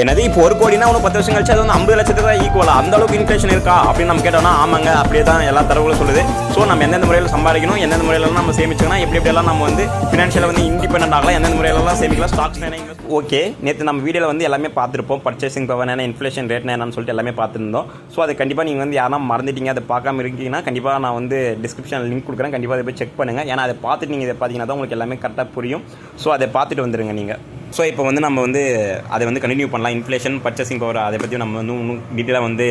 என்னது இப்போ ஒரு கோடினா ஒன்று பத்து வருஷம் கழிச்சு அது வந்து ஐம்பது லட்சத்துக்கு தான் ஈக்குவலா அந்த அளவுக்கு இன்ஃப்ளேஷன் இருக்கா? அப்படின்னு நம்ம கேட்டோம்னா ஆமாங்க அப்படியே தான் எல்லா தரவுகளும் சொல்லுது. ஸோ நம்ம எந்தெந்த முறையில் சம்பாதிக்கணும் எந்தெந்த முறையிலலாம் நம்ம சேமிச்சுக்கணும் எப்படி எப்படியெல்லாம் நம்ம வந்து ஃபினான்ஷியலாக வந்து இண்டிபெண்ட் ஆகலாம் எந்தெந்த முறையிலலாம் சேமிக்கலாம் ஸ்டாக்ஸ் ஓகே நேற்று நம்ம வீடியோவில் வந்து எல்லாமே பார்த்துருப்போம். பர்ச்சேசிங் பவர் என்ன இன்ஃப்ளேஷன் ரேட் என்னன்னு சொல்லிட்டு எல்லாமே பார்த்துருந்தோம். ஸோ அது கண்டிப்பாக நீங்கள் வந்து யாரும் மறந்துட்டீங்க அதை பார்க்காம இருக்கீங்கன்னா கண்டிப்பாக நான் வந்து டிஸ்கிரிப்ஷனில் லிங்க் கொடுக்குறேன். கண்டிப்பாக அதை போய் செக் பண்ணுங்கள் ஏன்னா அதை பார்த்துட்டு நீங்கள் இதை பார்த்தீங்கன்னா தான் உங்களுக்கு எல்லாமே கரெக்டாக புரியும். ஸோ அதை பார்த்துட்டு வந்துடுங்க நீங்கள் ஸோ இப்போ வந்து நம்ம வந்து அதை வந்து கண்டினியூ பண்ணலாம். இன்ஃப்ளேஷன் பர்ச்சேசிங் பவர் அதை பற்றி நம்ம வந்து இன்னும் டீட்டெயிலாக வந்து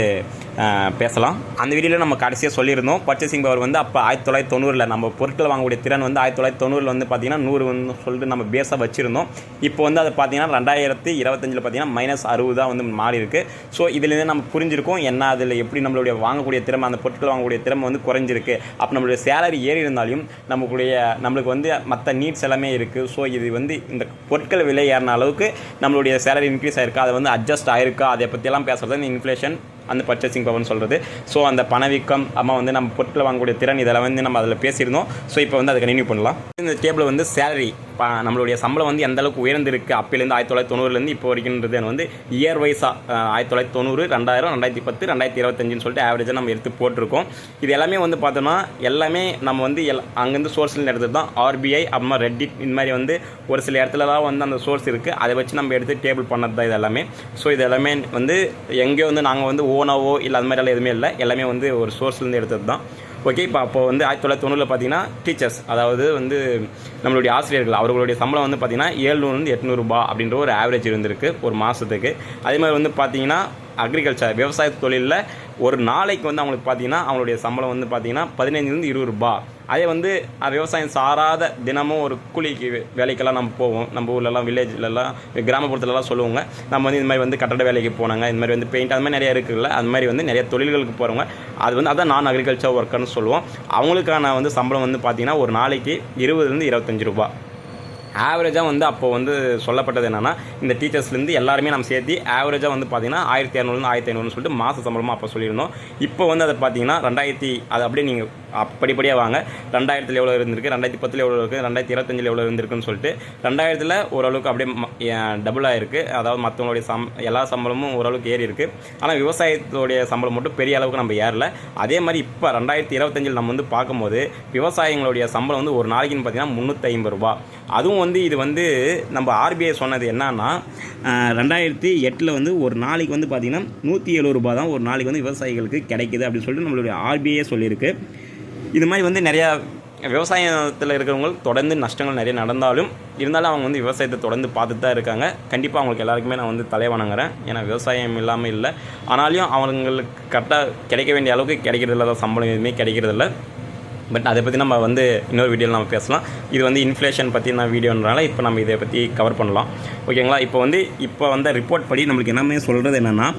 பேசலாம். அந்த வீடியோவில் நம்ம கடைசியாக சொல்லியிருந்தோம். பர்ச்சேசிங் பவர் வந்து அப்போ ஆயிரத்தி தொள்ளாயிரத்தி தொண்ணூறில் நம்ம பொருட்கள் வாங்கக்கூடிய திறன் வந்து ஆயிரத்தி தொள்ளாயிரத்தி தொண்ணூறில் வந்து பார்த்தீங்கன்னா நூறு வந்து சொல்லிட்டு நம்ம பேஸாக வச்சுருந்தோம். இப்போ வந்து அதை பார்த்தீங்கன்னா ரெண்டாயிரத்தி இருபத்தஞ்சில் பார்த்தீங்கன்னா மைனஸ் அறுபது தான் வந்து மாறி இருக்கு. ஸோ இதுலேருந்து நம்ம புரிஞ்சிருக்கோம் என்ன அதில் எப்படி நம்மளுடைய வாங்கக்கூடிய திறமை அந்த பொருட்கள் வாங்கக்கூடிய திறமை வந்து குறைஞ்சிருக்கு. அப்போ நம்மளுடைய சேலரி ஏறி இருந்தாலும் நம்மளுடைய நம்மளுக்கு வந்து மற்ற நீட்ஸ் எல்லாமே இருக்குது ஸோ இது வந்து இந்த பொருட்கள் விலை ஏறின அளவுக்கு நம்மளுடைய சேலரி இன்க்ரீஸ் ஆயிருக்கா? அது வந்து அட்ஜஸ்ட் ஆயிருக்கா? அதை பற்றியெல்லாம் பேசுகிறது இந்த இன்ஃப்ளேஷன் அந்த பர்ச்சேசிங் பவர்னு சொல்கிறது ஸோ அந்த பணவீக்கம் அம்மா வந்து நம்ம பொருட்களை வாங்கக்கூடிய திறன் இதெல்லாம் வந்து நம்ம அதில் பேசியிருந்தோம். ஸோ இப்போ வந்து அதை கண்டினியூ பண்ணலாம். இந்த டேபிள் வந்து சேலரி நம்மளுடைய சம்பளம் வந்து எந்த அளவுக்கு உயர்ந்திருக்கு? அப்போலேருந்து ஆயிரத்தி தொள்ளாயிரத்தி தொண்ணூறுலேருந்து இப்போ வரைக்கும்ன்றது வந்து இயர் வைஸாக ஆயிரத்தி தொள்ளாயிரத்தி தொண்ணூறு ரெண்டாயிரம் ரெண்டாயிரத்தி பத்து ரெண்டாயிரத்தி இருபத்தஞ்சுன்னு சொல்லிட்டு ஆவரேஜாக நம்ம எடுத்து போட்டிருக்கோம். இது எல்லாமே வந்து பார்த்தோம்னா எல்லாமே நம்ம வந்து எல் அங்கேருந்து சோர்ஸ்லேருந்து எடுத்தது தான் ஆர்பிஐ அப்புறமா ரெட்டிட் இந்த மாதிரி வந்து ஒரு சில இடத்துலலாம் வந்து அந்த சோர்ஸ் இருக்குது அதை வச்சு நம்ம எடுத்து டேபிள் பண்ணது தான் இது எல்லாமே. ஸோ இது எல்லாமே வந்து எங்கேயோ வந்து நாங்கள் வந்து ஓனாவோ இல்லை அது மாதிரிலாம் எதுவுமே இல்லை. எல்லாமே வந்து ஒரு சோர்ஸ்லேருந்து எடுத்தது தான். ஓகே இப்போ அப்போ வந்து ஆயிரத்தி தொள்ளாயிரத்தி தொண்ணூறில் பார்த்தீங்கன்னா டீச்சர்ஸ் அதாவது வந்து நம்மளுடைய ஆசிரியர்கள் அவர்களுடைய சம்பளம் வந்து பார்த்திங்கன்னா ஏழ்நூறுலேருந்து எட்நூறுபா அப்படின்ற ஒரு ஆவரேஜ் இருந்திருக்கு ஒரு மாதத்துக்கு அதே மாதிரி வந்து பார்த்தீங்கன்னா அக்ரிகல்ச்சர் விவசாய தொழிலில் ஒரு நாளைக்கு வந்து அவங்களுக்கு பார்த்தீங்கன்னா அவங்களுடைய சம்பளம் வந்து பார்த்தீங்கன்னா பதினைஞ்சுலேருந்து இருபது ரூபா. அதே வந்து விவசாயம் சாராத தினமும் ஒரு கூலிக்கு வே- வேலைக்கெல்லாம் நம்ம போவோம். நம்ம ஊர்லலாம் வில்லேஜ்லலாம் கிராமப்புறத்துலலாம் சொல்லுவாங்க. நம்ம வந்து இந்த மாதிரி வந்து கட்டட வேலைக்கு போனாங்க. இந்த மாதிரி வந்து பெயிண்ட் அந்த மாதிரி நிறைய இருக்குல்ல. அது மாதிரி வந்து நிறைய தொழில்களுக்கு போகிறவங்க அது வந்து அதான் நான் அக்ரிகல்ச்சர் ஒர்க்கர்னு சொல்லுவோம். அவங்களுக்கான வந்து சம்பளம் வந்து பார்த்தீங்கன்னா ஒரு நாளைக்கு இருபதுலேருந்து இருபத்தஞ்சு ரூபா. ஆவரேஜாக வந்து அப்போ வந்து சொல்லப்பட்டது என்னென்னா இந்த டீச்சர்ஸ்லேருந்து எல்லாருமே நம்ம சேர்த்து ஆவரேஜாக வந்து பார்த்தீங்கன்னா ஆயிரத்தி இரநூறுலேருந்து ஆயிரத்தி ஐநூறுன்னு சொல்லிட்டு மாத சம்பளமாக அப்போ சொல்லியிருந்தோம். இப்போ வந்து அதை பார்த்தீங்கன்னா ரெண்டாயிரத்தி அது அப்படியே நீங்கள் அப்படிப்படியாக வாங்க. ரெண்டாயிரத்தில் எவ்வளோ இருந்திருக்கு? ரெண்டாயிரத்தி பத்தில் எவ்வளோ இருக்குது ரெண்டாயிரத்தி இருபத்தஞ்சில் எவ்வளோ இருந்திருக்குன்னு சொல்லிட்டு ரெண்டாயிரத்தில் ஓரளவுக்கு அப்படியே டபுள் ஆகிருக்கு அதாவது மற்றவங்களுடைய சம் எல்லா சம்பளமும் ஓரளவுக்கு ஏறி இருக்குது ஆனால் விவசாயத்துடைய சம்பளம் மட்டும் பெரிய அளவுக்கு நம்ம ஏறல. அதே மாதிரி இப்போ ரெண்டாயிரத்தி இருபத்தஞ்சில் நம்ம வந்து பார்க்கும்போது விவசாயிகளுடைய சம்பளம் வந்து ஒரு நாளைக்குன்னு பார்த்தீங்கன்னா முந்நூற்றி ஐம்பது ரூபா. அதுவும் வந்து இது வந்து நம்ம ஆர்பிஐ சொன்னது என்னன்னா ரெண்டாயிரத்தி எட்டில் வந்து ஒரு நாளைக்கு வந்து பார்த்திங்கன்னா நூற்றி எழுபது ரூபா தான் ஒரு நாளைக்கு வந்து விவசாயிகளுக்கு கிடைக்குது அப்படின்னு சொல்லிட்டு நம்மளுடைய ஆர்பிஐ சொல்லியிருக்கு. இது மாதிரி வந்து நிறையா விவசாயத்தில் இருக்கிறவங்களுக்கு தொடர்ந்து நஷ்டங்கள் நிறைய நடந்தாலும் இருந்தாலும் அவங்க வந்து விவசாயத்தை தொடர்ந்து பார்த்துட்டு தான் இருக்காங்க. கண்டிப்பாக அவங்களுக்கு எல்லாருக்குமே நான் வந்து தலை வணங்குறேன் ஏன்னா விவசாயம் இல்லாமல் இல்லை. ஆனாலும் அவங்களுக்கு கரெக்டாக கிடைக்க வேண்டிய அளவுக்கு கிடைக்கிறதில்ல தான் சம்பளம் எதுவுமே கிடைக்கிறதில்ல பட் அதை பற்றி நம்ம வந்து இன்னொரு வீடியோவில் நம்ம பேசலாம். இது வந்து இன்ஃப்ளேஷன் பற்றி நான் வீடியோன்றனால இப்போ நம்ம இதை பற்றி கவர் பண்ணலாம். ஓகேங்களா இப்போ வந்து இப்போ வந்த ரிப்போர்ட் படி நம்மளுக்கு என்னமே சொல்கிறது என்னென்னா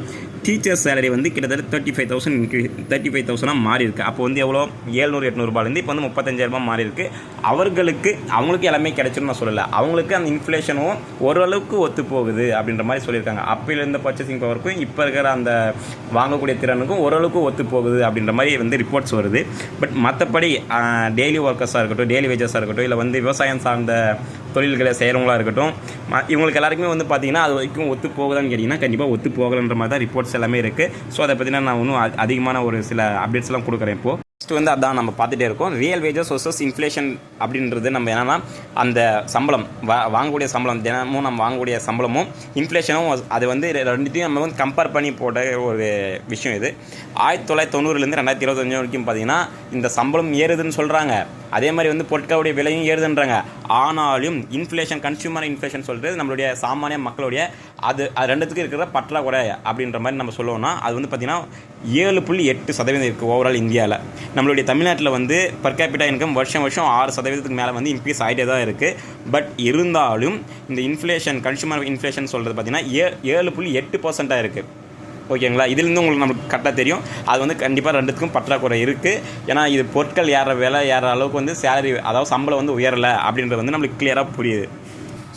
டீச்சர் சேலரி வந்து கிட்டத்தட்ட thirty five thousand increase thirty five தௌசண்டாக மாறி இருக்கு அப்போ வந்து எவ்வளோ? ஏழ்நூறு எட்நூறுபாலேருந்து இப்போ வந்து முப்பத்தஞ்சாயிரரூபா மாறி இருக்கு அவர்களுக்கு அவங்களுக்கு எல்லாமே கிடைச்சிரும் நான் சொல்லலை. அவங்களுக்கு அந்த இன்ஃப்ளேஷனும் ஓரளவுக்கு ஒத்து போகுது அப்படின்ற மாதிரி சொல்லியிருக்காங்க. அப்போல இருந்த பர்ச்சேசிங் பவருக்கும் இப்போ இருக்கிற அந்த வாங்கக்கூடிய திறனுக்கும் ஓரளவுக்கு ஒத்து போகுது அப்படின்ற மாதிரி வந்து ரிப்போர்ட்ஸ் வருது. பட் மற்றபடி டெய்லி ஒர்க்கர்ஸாக இருக்கட்டும் டெய்லி வேஜஸாக இருக்கட்டும் இல்லை வந்து விவசாயம் சார்ந்த தொழில்களை செய்கிறவங்களா இருக்கட்டும் ம- இவங்களுக்கு எல்லாருக்குமே வந்து பார்த்தீங்கன்னா அது வரைக்கும் ஒத்து போகுதான்னு கேட்டிங்கன்னா கண்டிப்பாக ஒத்து போகலன்ற மாதிரி தான் ரிப்போர்ட்ஸ் எல்லாமே இருக்குது ஸோ அதை பற்றினா நான் இன்னும் அ- அதிகமான ஒரு சில அப்டேட்ஸ்லாம் கொடுக்குறேன் இப்போது நெக்ஸ்ட் வந்து அதான் நம்ம பார்த்துட்டே இருக்கோம். ரியல் வேஜஸ் வர்சஸ் இன்ஃப்ளேஷன் அப்படின்றது நம்ம என்னன்னா அந்த சம்பளம் வா வாங்கக்கூடிய சம்பளம் தினமும் நம்ம வாங்கக்கூடிய சம்பளமும் இன்ஃப்ளேஷனும் அது வந்து ரெண்டுத்தையும் நம்ம வந்து கம்பேர் பண்ணி போட்ட ஒரு விஷயம் இது. ஆயிரத்தி தொள்ளாயிரத்தி தொண்ணூறுலேருந்து ரெண்டாயிரத்தி இருபத்தஞ்சு வரைக்கும் பார்த்தீங்கன்னா இந்த சம்பளம் ஏறுதுன்னு சொல்கிறாங்க அதே மாதிரி வந்து பொருட்களுடைய விலையும் ஏறுதுன்றாங்க. ஆனாலும் இன்ஃப்ளேஷன் கன்சியூமர் இன்ஃப்ளேஷன் சொல்கிறது நம்மளுடைய சாமானிய மக்களுடைய அது அது ரெண்டுத்துக்கு இருக்கிற பற்றாக்குறை அப்படின்ற மாதிரி நம்ம சொல்லுவோம்னா அது வந்து பார்த்திங்கன்னா ஏழு புள்ளி எட்டு சதவீதம் இருக்குது ஓவரால் இந்தியாவில் நம்மளுடைய தமிழ்நாட்டில் வந்து பர் கேபிட்டா இன்கம் வருஷம் வருஷம் ஆறு சதவீதத்துக்கு மேலே வந்து இன்க்ரீஸ் ஆகிட்டே தான் இருக்குது பட் இருந்தாலும் இந்த இன்ஃப்ளேஷன் கன்சியூமர் இன்ஃப்ளேஷன் சொல்கிறது பார்த்திங்கன்னா ஏ ஏழு புள்ளி எட்டு பர்சண்ட்டாக இருக்குது ஓகேங்களா? இதுலேருந்து உங்களுக்கு நமக்கு கரெக்டாக தெரியும். அது வந்து கண்டிப்பாக ரெண்டுத்துக்கும் பற்றாக்குறை இருக்குது ஏன்னா இது பொருட்கள் ஏற விலை ஏற அளவுக்கு வந்து சேலரி அதாவது சம்பளம் வந்து உயரலை அப்படின்றது வந்து நம்மளுக்கு கிளியராக புரியுது.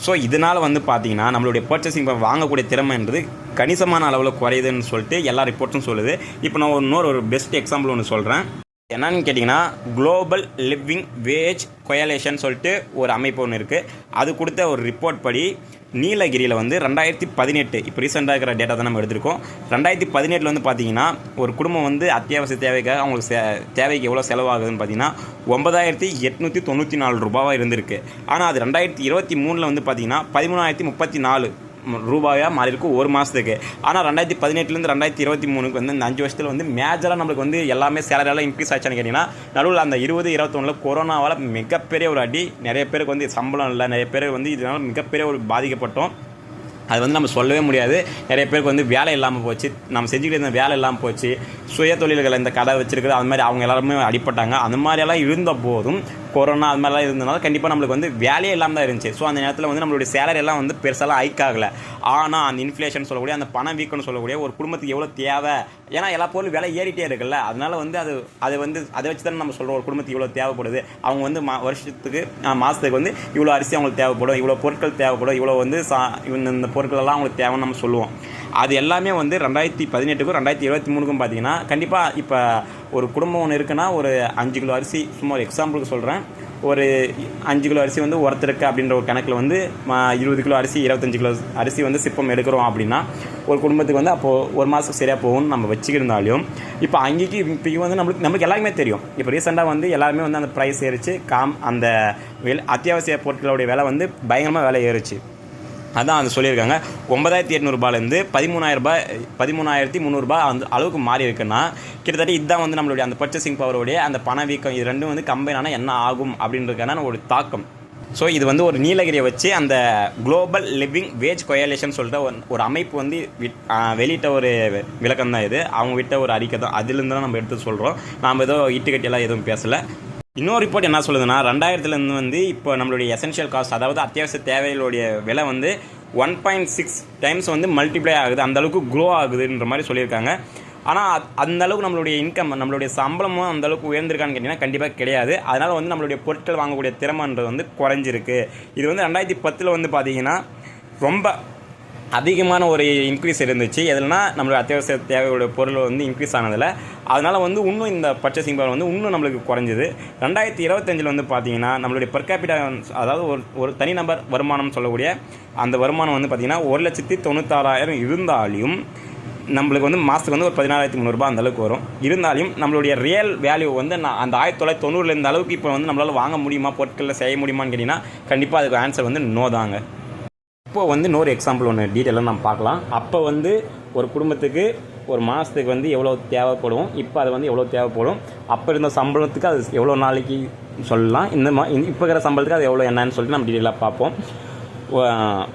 ஸோ இதனால் வந்து பார்த்தீங்கன்னா நம்மளுடைய பர்ச்சேசிங் வாங்கக்கூடிய திறமைன்றது கணிசமான அளவில் குறையுதுன்னு சொல்லிட்டு எல்லா ரிப்போர்ட்ஸும் சொல்லுது. இப்போ நான் இன்னொரு ஒரு பெஸ்ட் எக்ஸாம்பிள் ஒன்று சொல்கிறேன் என்னன்னு கேட்டிங்கன்னா குளோபல் லிவிங் வேஜ் கொயலேஷன் சொல்லிட்டு ஒரு அமைப்பு ஒன்று இருக்குது அது கொடுத்த ஒரு ரிப்போர்ட் படி நீலகிரியில் வந்து ரெண்டாயிரத்தி பதினெட்டு இப்போ ரீசெண்டாக இருக்கிற டேட்டா தான் நம்ம எடுத்திருக்கோம். ரெண்டாயிரத்தி பதினெட்டில் வந்து பார்த்தீங்கன்னா ஒரு குடும்பம் வந்து அத்தியாவசிய தேவைக்காக அவங்களுக்கு தேவைக்கு எவ்வளோ செலவாகுதுன்னு பார்த்தீங்கன்னா ஒன்பதாயிரத்தி எட்நூற்றி தொண்ணூற்றி நாலு ரூபாவாக இருந்திருக்கு. ஆனால் அது ரெண்டாயிரத்தி இருபத்தி மூணில் வந்து பார்த்தீங்கன்னா பதிமூணாயிரத்தி முப்பத்தி நாலு ரூபாயாக மாறி ஒரு மாதத்துக்கு ஆனால் ரெண்டாயிரத்தி பதினெட்டுலேருந்து ரெண்டாயிரத்தி இருபத்தி மூணுக்கு வந்து இந்த அஞ்சு வருஷத்தில் வந்து மேஜராக நம்மளுக்கு வந்து எல்லாமே சேலரியெல்லாம் இன்க்ரீஸ் ஆச்சுன்னு கேட்டிங்கன்னா நடுவில் அந்த இருபது இருபத்தொன்னில் கொரோனாவால் மிகப்பெரிய ஒரு அடி. நிறைய பேருக்கு வந்து சம்பளம் இல்லை. நிறைய பேர் வந்து இதனால் மிகப்பெரிய ஒரு பாதிக்கப்பட்டோம். அது வந்து நம்ம சொல்லவே முடியாது. நிறைய பேருக்கு வந்து வேலை இல்லாமல் போச்சு. நம்ம செஞ்சுக்கிட்டு இருந்த வேலை இல்லாமல் போச்சு. சுய தொழில்களை இந்த கடை வச்சுருக்குறது அது மாதிரி அவங்க எல்லாருமே அடிப்பட்டாங்க அந்த மாதிரியெல்லாம் இருந்த போதும் கொரோனா அது மாதிரிலாம் இருந்ததுனால கண்டிப்பாக நம்மளுக்கு வந்து வேலையே இல்லாமல் தான் இருந்துச்சு. ஸோ அந்த நேரத்தில் வந்து நம்மளுடைய சேலரி எல்லாம் வந்து பெருசாலாம் ஹைக் ஆகலை. ஆனால் அந்த இன்ஃப்ளேஷன் சொல்லக்கூடிய அந்த பண வீக்கம்னு சொல்லக்கூடிய ஒரு குடும்பத்துக்கு எவ்வளோ தேவை? ஏன்னா எல்லா பொருளும் விலை ஏறிட்டே இருக்குல்ல. அதனால வந்து அது அது வந்து அதை வச்சு தானே நம்ம சொல்கிறோம் ஒரு குடும்பத்துக்கு இவ்வளோ தேவைப்படுது. அவங்க வந்து மா வருஷத்துக்கு மாதத்துக்கு வந்து இவ்வளோ அரிசி அவங்களுக்கு தேவைப்படும். இவ்வளோ பொருட்கள் தேவைப்படும். இவ்வளோ வந்து சா இந்த இந்த பொருட்கள் எல்லாம் அவங்களுக்கு தேவைன்னு நம்ம சொல்லுவோம். அது எல்லாமே வந்து ரெண்டாயிரத்தி பதினெட்டுக்கும் ரெண்டாயிரத்தி இருபத்தி மூணுக்கும் பார்த்தீங்கன்னா கண்டிப்பாக இப்போ ஒரு குடும்பம் ஒன்று இருக்குன்னா ஒரு அஞ்சு கிலோ அரிசி சும்மா ஒரு எக்ஸாம்பிளுக்கு சொல்கிறேன் ஒரு அஞ்சு கிலோ அரிசி வந்து ஒருத்தருக்கு அப்படின்ற ஒரு கணக்கில் வந்து இருபது கிலோ அரிசி இருபத்தஞ்சு கிலோ அரிசி வந்து சிப்பம் எடுக்கிறோம் அப்படின்னா ஒரு குடும்பத்துக்கு வந்து அப்போது ஒரு மாதத்துக்கு சரியாக போகும்னு நம்ம வச்சுக்கிருந்தாலும் இப்போ அங்கேக்கு இப்போ வந்து நம்மளுக்கு நம்மளுக்கு எல்லாருமே தெரியும். இப்போ ரீசெண்டாக வந்து எல்லாருமே வந்து அந்த ப்ரைஸ் ஏறிச்சு. காம் அந்த வெ அத்தியாவசிய பொருட்களுடைய விலை வந்து பயங்கரமாக விலை ஏறிச்சு. அதான் அது சொல்லியிருக்காங்க. ஒன்பதாயிரத்தி எட்நூறுபாலேருந்து பதிமூணாயிரரூபா பதிமூணாயிரத்தி முந்நூறுபா அந்த அளவுக்கு மாறி இருக்குன்னா கிட்டத்தட்ட இதுதான் வந்து நம்மளுடைய அந்த பர்ச்சேசிங் பவருடைய அந்த பணவீக்கம் இது ரெண்டும் வந்து கம்பைன் ஆனால் என்ன ஆகும் அப்படின்றதுக்கான ஒரு தாக்கம். ஸோ இது வந்து ஒரு நீலகிரியை வச்சு அந்த குளோபல் லிவிங் வேஜ் கொயலேஷன் சொல்லிட்டு ஒரு- ஒரு அமைப்பு வந்து விட்- வெளியிட்ட ஒரு விளக்கம் தான் இது. அவங்க விட்ட ஒரு அறிக்கை தான். அதுலேருந்து தான் நம்ம எடுத்து சொல்கிறோம் நாம் ஏதோ இட்டுக்கட்டியெல்லாம் எதுவும் பேசலை. இன்னொரு ரிப்போர்ட் என்ன சொல்லுதுன்னா ரெண்டாயிரத்துலேருந்து வந்து இப்போ நம்மளுடைய எசென்ஷியல் காஸ்ட் அதாவது அத்தியாவசிய தேவைகளுடைய விலை வந்து ஒன் பாயிண்ட் சிக்ஸ் டைம்ஸ் வந்து மல்டிப்ளை ஆகுது. அந்தளவுக்கு க்ரோ ஆகுதுன்ற மாதிரி சொல்லியிருக்காங்க. ஆனால் அந்த அளவுக்கு நம்மளுடைய இன்கம் நம்மளுடைய சம்பளமும் அந்த அளவுக்கு உயர்ந்திருக்கான்னு கேட்டிங்கன்னா கண்டிப்பாக கிடையாது. அதனால் வந்து நம்மளுடைய பொருட்கள் வாங்கக்கூடிய திறமைன்றது வந்து குறைஞ்சிருக்கு. இது வந்து ரெண்டாயிரத்தி பத்தில் வந்து பார்த்தீங்கன்னா ரொம்ப அதிகமான ஒரு இன்க்ரீஸ் இருந்துச்சு. எதுலனா நம்மளோட அத்தியாவசிய தேவையோட பொருள் வந்து இன்க்ரீஸ் ஆனதில். அதனால் வந்து இன்னும் இந்த பர்ச்சேசிங் பவர் வந்து இன்னும் நம்மளுக்கு குறைஞ்சிது. ரெண்டாயிரத்தி இருபத்தஞ்சில் வந்து பார்த்தீங்கன்னா நம்மளுடைய per கேபிட்டா அதாவது ஒரு ஒரு தனிநபர் வருமானம் சொல்லக்கூடிய அந்த வருமானம் வந்து பார்த்திங்கன்னா ஒரு லட்சத்தி தொண்ணூத்தாறாயிரம் இருந்தாலும் நம்மளுக்கு வந்து மாதத்துக்கு வந்து ஒரு பதினாறாயிரத்தி முந்நூறுபா அந்த அளவுக்கு வரும். இருந்தாலும் நம்மளுடைய ரியல் வேல்யூ வந்து நான் அந்த ஆயிரத்தி தொள்ளாயிரத்தி தொண்ணூறுல இந்த அளவுக்கு இப்போ வந்து நம்மளால் வாங்க முடியுமா? பொருட்களில் செய்ய முடியுமான்னு கேட்டிங்கன்னா கண்டிப்பாக அதுக்கு ஆன்சர் வந்து நோ தாங்க. இப்போ வந்து இன்னொரு எக்ஸாம்பிள் ஒன்று டீட்டெயிலாக நம்ம பார்க்கலாம். அப்போ வந்து ஒரு குடும்பத்துக்கு ஒரு மாதத்துக்கு வந்து எவ்வளோ தேவைப்படும்? இப்போ அது வந்து எவ்வளோ தேவைப்படும்? அப்போ இருந்த சம்பளத்துக்கு அது எவ்வளோ நாளைக்கு சொல்லலாம். இந்த மா இந்த- இப்போ இருக்கிற சம்பளத்துக்கு அது எவ்வளோ என்னன்னு சொல்லிட்டு நம்ம டீட்டெயிலாக பார்ப்போம்.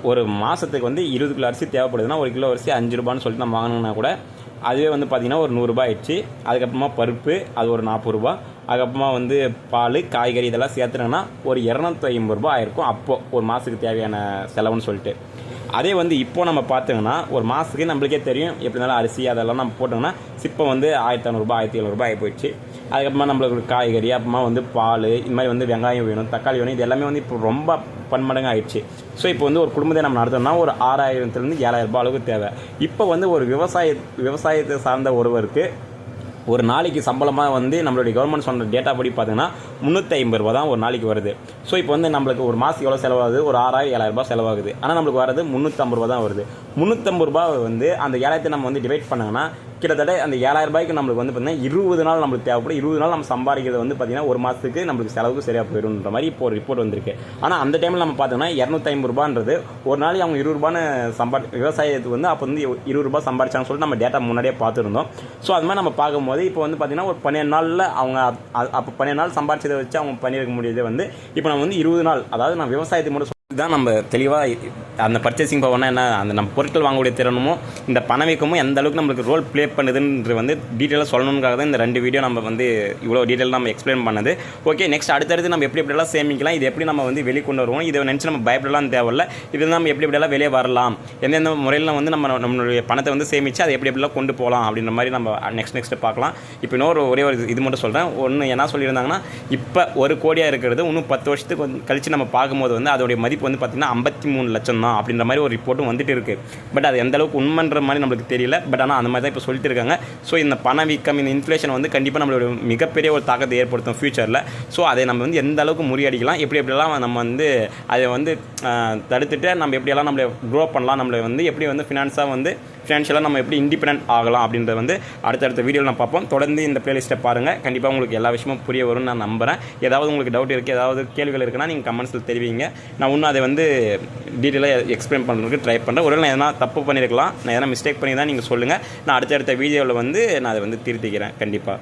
ஒரு மாதத்துக்கு வந்து இருபது கிலோ அரிசி தேவைப்படுதுன்னா ஒரு கிலோ அரிசி அஞ்சு ரூபான்னு சொல்லிட்டு நம்ம வாங்கினோம்னா கூட அதுவே வந்து பார்த்திங்கன்னா ஒரு நூறுரூபா ஆயிடுச்சு. அதுக்கப்புறமா பருப்பு அது ஒரு நாற்பது ரூபா அதுக்கப்புறமா வந்து பால் காய்கறி இதெல்லாம் சேர்த்துனோன்னா ஒரு இரநூத்தி ஐம்பது ரூபா ஆயிருக்கும் அப்போது ஒரு மாதத்துக்கு தேவையான செலவுன்னு சொல்லிட்டு. அதே வந்து இப்போ நம்ம பார்த்தோங்கன்னா ஒரு மாதத்துக்கு நம்மளுக்கே தெரியும் எப்படி இருந்தாலும் அரிசி அதெல்லாம் நம்ம போட்டோம்னா சிப்பம் வந்து ஆயிரத்தி ஐநூறுரூபா ஆயிரத்தி எழுநூறுபா ஆகி போயிடுச்சு. அதுக்கப்புறமா நம்மளுக்கு காய்கறி அப்புறமா வந்து பால் இந்த மாதிரி வந்து வெங்காயம் வேணும் தக்காளி வேணும் இது எல்லாமே வந்து இப்போ ரொம்ப பன்மடங்கு ஆயிடுச்சு. ஸோ இப்போ வந்து ஒரு குடும்பத்தை நம்ம நடத்தணும்னா ஒரு ஆறாயிரத்துலேருந்து ஏழாயிரம் ரூபாய் அளவுக்கு தேவை. இப்போ வந்து ஒரு விவசாய விவசாயத்தை சார்ந்த ஒருவருக்கு ஒரு நாளைக்கு சம்பளமாக வந்து நம்மளுடைய கவர்மெண்ட் சொன்ன டேட்டா படி பார்த்தீங்கன்னா முந்நூற்றி ஐம்பது ரூபா தான் ஒரு நாளைக்கு வருது. ஸோ இப்போ வந்து நம்மளுக்கு ஒரு மாதம் எவ்வளோ செலவாகுது? ஒரு ஆறாயிரம் ஏழாயிரம் ரூபாய் செலவாகுது. ஆனால் நம்மளுக்கு வரது முந்நூற்றம்பது ரூபா தான் வருது. முந்நூற்றம்பது ரூபா வந்து அந்த ஏழாயிரத்தை நம்ம வந்து டிவைட் பண்ணாங்கன்னா கிட்டத்தட்ட அந்த ஏழாயிரம் ரூபாய்க்கு நம்மளுக்கு வந்து பார்த்தீங்கன்னா இருபது நாள் நம்மளுக்கு தேவைப்படும். இருபது நாள் நம்ம சம்பாதிக்கிறது வந்து பார்த்தீங்கன்னா ஒரு மாதத்துக்கு நம்மளுக்கு செலவுக்கு சரியாக போயிடும்ன்ற மாதிரி இப்போ ஒரு ரிப்போர்ட் வந்திருக்கு. ஆனால் அந்த டைமில் நம்ம பார்த்தோம்னா இரநூத்தி ஐம்பது ரூபான்றது ஒரு நாளைக்கு அவங்க இருபது ரூபான்னு சம்பா விவசாயத்துக்கு வந்து அப்போ வந்து இருபது ரூபா சம்பாதிச்சாங்கன்னு சொல்லிட்டு நம்ம டேட்டா முன்னாடியே பார்த்துருந்தோம். ஸோ அது மாதிரி நம்ம பார்க்கும்போது இப்போ வந்து பார்த்தீங்கன்னா ஒரு பன்னெண்டு நாளில் அவங்க அப்போ பன்னெண்டு நாள் சம்பாதிச்சதை வச்சு அவங்க பண்ணியிருக்க முடியுது வந்து இப்போ நம்ம வந்து இருபது நாள் அதாவது நான் விவசாயத்தை மட்டும் தான் நம்ம தெளிவாக அந்த பர்ச்சேசிங் பவர்னா என்ன? அந்த நம்ம பொருட்கள் வாங்கக்கூடிய திறனுமோ இந்த பணவீக்கமும் எந்த அளவுக்கு நம்மளுக்கு ரோல் ப்ளே பண்ணுதுன்ற வந்து டீட்டெயிலாக சொல்லணுங்காக தான் இந்த ரெண்டு வீடியோ நம்ம வந்து இவ்வளோ டீட்டெயில் நம்ம எக்ஸ்பிளைன் பண்ணது. ஓகே நெக்ஸ்ட் அடுத்தடுத்து நம்ம எப்படி எப்படியெல்லாம் சேமிக்கலாம் இது எப்படி நம்ம வந்து வெளிக்கொண்டு வருவோம் இதை நினச்சி நம்ம பயப்படலாம் தேவையில்ல. இது நம்ம எப்படி எப்படியெல்லாம் வெளியே வரலாம் எந்தெந்த முறையில் வந்து நம்ம நம்மளுடைய பணத்தை வந்து சேமித்து அதை எப்படி எப்படிலாம் கொண்டு போகலாம் அப்படின்ற மாதிரி நம்ம நெக்ஸ்ட் நெக்ஸ்ட் பார்க்கலாம். இப்போ இன்னொரு ஒரே ஒரு இது மட்டும் சொல்கிறேன் ஒன்று என்ன சொல்லியிருந்தாங்கன்னா இப்போ ஒரு கோடியாக இருக்கிறது இன்னும் பத்து வருஷத்துக்கு வந்து கழிச்சு நம்ம பார்க்கும்போது வந்து அதோடைய மதிப்பு வந்து பார்த்திங்கன்னா ஐம்பத்தி மூணு லட்சம் தான் அப்படின்ற மாதிரி ஒரு ரிப்போர்ட்டும் வந்துட்டு இருக்குது பட் அது எந்த அளவுக்கு உண்மைன்ற மாதிரி நம்மளுக்கு தெரியல. பட் ஆனால் அந்த மாதிரி தான் இப்போ சொல்லிட்டு இருக்காங்க ஸோ இந்த பணவீக்கம் இந்த இன்ஃப்ளேஷன் வந்து கண்டிப்பாக நம்மளோட மிகப்பெரிய ஒரு தாக்கத்தை ஏற்படுத்தும் ஃப்யூச்சரில் ஸோ அதை நம்ம வந்து எந்த அளவுக்கு முறியடிக்கலாம் எப்படி எப்படிலாம் நம்ம வந்து அதை வந்து தடுத்துட்டு நம்ம எப்படியெல்லாம் நம்மளை க்ரோ பண்ணலாம் நம்மளை வந்து எப்படி வந்து ஃபினான்ஸாக வந்து ஃபினான்ஷியலாக நம்ம எப்படி இண்டிபெண்ட் ஆகலாம் அப்படின்றத வந்து அடுத்தடுத்த வீடியோவில் நான் பார்ப்போம். தொடர்ந்து இந்த ப்ளேலிஸ்ட்டை பாருங்கள் கண்டிப்பாக உங்களுக்கு எல்லா விஷயமும் புரிய வரும்னு நான் நம்புகிறேன் ஏதாவது உங்களுக்கு டவுட் இருக்குது ஏதாவது கேள்விகள் இருக்குன்னா நீங்கள் கமெண்ட்ஸில் தெரிவிங்க. நான் இன்னும் அதை வந்து டீட்டெயிலாக எக்ஸ்பிளைன் பண்ணுறதுக்கு ட்ரை பண்ணுறேன் ஒருவேளை நான் எதனா தப்பு பண்ணியிருக்கலாம் நான் எதனா மிஸ்டேக் பண்ணி தான் நீங்கள் சொல்லுங்கள் நான் அடுத்தடுத்த வீடியோவில் வந்து நான் அதை வந்து திருத்திக்கிறேன். கண்டிப்பாக